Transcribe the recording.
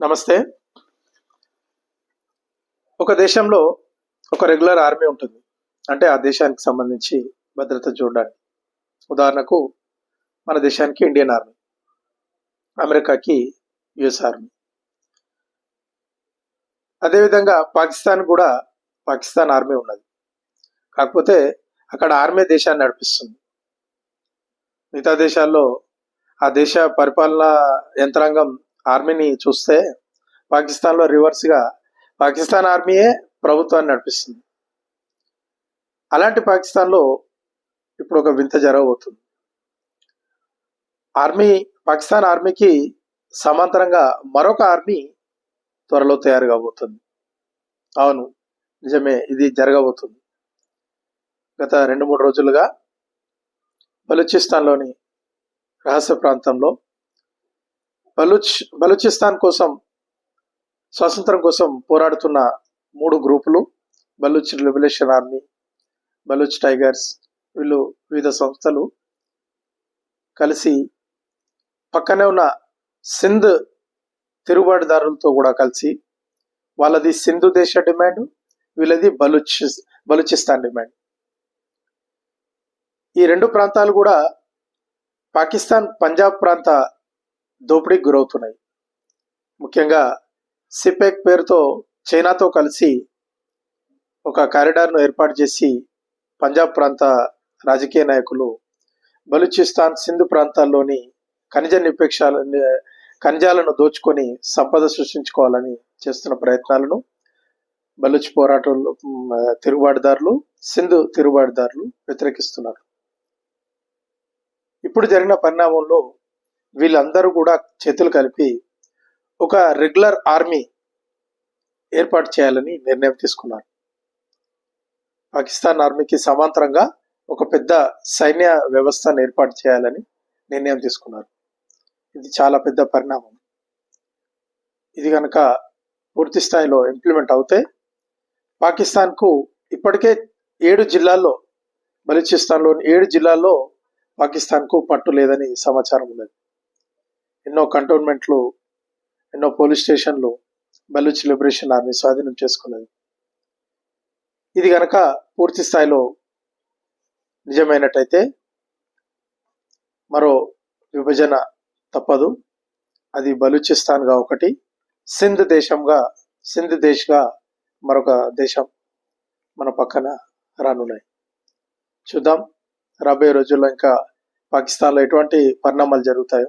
నమస్తే. ఒక దేశంలో ఒక రెగ్యులర్ ఆర్మీ ఉంటుంది. అంటే ఆ దేశానికి సంబంధించి భద్రత చూడడానికి. ఉదాహరణకు మన దేశానికి ఇండియన్ ఆర్మీ అమెరికాకి యుఎస్ ఆర్మీ. అదేవిధంగా పాకిస్తాన్ కూడా పాకిస్తాన్ ఆర్మీ ఉన్నది. కాకపోతే అక్కడ ఆర్మీ దేశాన్ని నడిపిస్తుంది. మిగతా దేశాల్లో ఆ దేశ పరిపాలనా యంత్రాంగం ఆర్మీని చూస్తే పాకిస్తాన్లో రివర్స్గా పాకిస్తాన్ ఆర్మీయే ప్రభుత్వాన్ని నడిపిస్తుంది. అలాంటి పాకిస్తాన్లో ఇప్పుడు ఒక వింత జరగబోతుంది. ఆర్మీ పాకిస్తాన్ ఆర్మీకి సమాంతరంగా మరొక ఆర్మీ త్వరలో తయారు కాబోతుంది. అవును నిజమే ఇది జరగబోతుంది. గత రెండు మూడు రోజులుగా బలూచిస్తాన్లోని రహస్య ప్రాంతంలో బలూచ్ బలూచిస్తాన్ కోసం స్వాతంత్రం కోసం పోరాడుతున్న మూడు గ్రూపులు. Baloch liberation army Baloch tigers వీళ్ళు వివిధ సంస్థలు కలిసి పక్కనే ఉన్న సింధ్ తిరుగుబాటుదారులతో కూడా కలిసి వాళ్ళది సింధు దేశ డిమాండ్ వీళ్ళది బలూచ్ బలూచిస్తాన్ డిమాండ్. ఈ రెండు ప్రాంతాలు కూడా పాకిస్తాన్ పంజాబ్ ప్రాంత దోపిడీకి గురవుతున్నాయి. ముఖ్యంగా సిపెక్ పేరుతో చైనాతో కలిసి ఒక కారిడార్ను ఏర్పాటు చేసి పంజాబ్ ప్రాంత రాజకీయ నాయకులు బలూచిస్తాన్ సింధు ప్రాంతాల్లోని ఖనిజ నిపేక్షాల ఖనిజాలను దోచుకొని సంపద సృష్టించుకోవాలని చేస్తున్న ప్రయత్నాలను బలూచ్ పోరాటంలో తిరుగుబాటుదారులు సింధు తిరుగుబాటుదారులు వ్యతిరేకిస్తున్నారు. ఇప్పుడు జరిగిన పరిణామంలో వీళ్ళందరూ కూడా చేతులు కలిపి ఒక రెగ్యులర్ ఆర్మీ ఏర్పాటు చేయాలని నిర్ణయం తీసుకున్నారు. పాకిస్తాన్ ఆర్మీకి సమాంతరంగా ఒక పెద్ద సైన్య వ్యవస్థను ఏర్పాటు చేయాలని నిర్ణయం తీసుకున్నారు. ఇది చాలా పెద్ద పరిణామం. ఇది కనుక పూర్తి స్థాయిలో ఇంప్లిమెంట్ అవుతే పాకిస్తాన్కు ఇప్పటికే ఏడు జిల్లాల్లో బలూచిస్తాన్లోని ఏడు జిల్లాల్లో పాకిస్తాన్కు పట్టు లేదని సమాచారం ఉన్నది. ఎన్నో కంటోన్మెంట్లు ఎన్నో పోలీస్ స్టేషన్లు బలూచ్ లిబరేషన్ ఆర్మీ స్వాధీనం చేసుకున్నది. ఇది కనుక పూర్తి స్థాయిలో నిజమైనట్టయితే మరో విభజన తప్పదు. అది బలూచిస్తాన్గా ఒకటి సింధ్ దేశంగా సింధ్ దేశ్గా మరొక దేశం మన పక్కన రానున్నాయి. చూద్దాం రాబోయే రోజుల్లో ఇంకా పాకిస్తాన్లో ఎటువంటి పరిణామాలు జరుగుతాయో.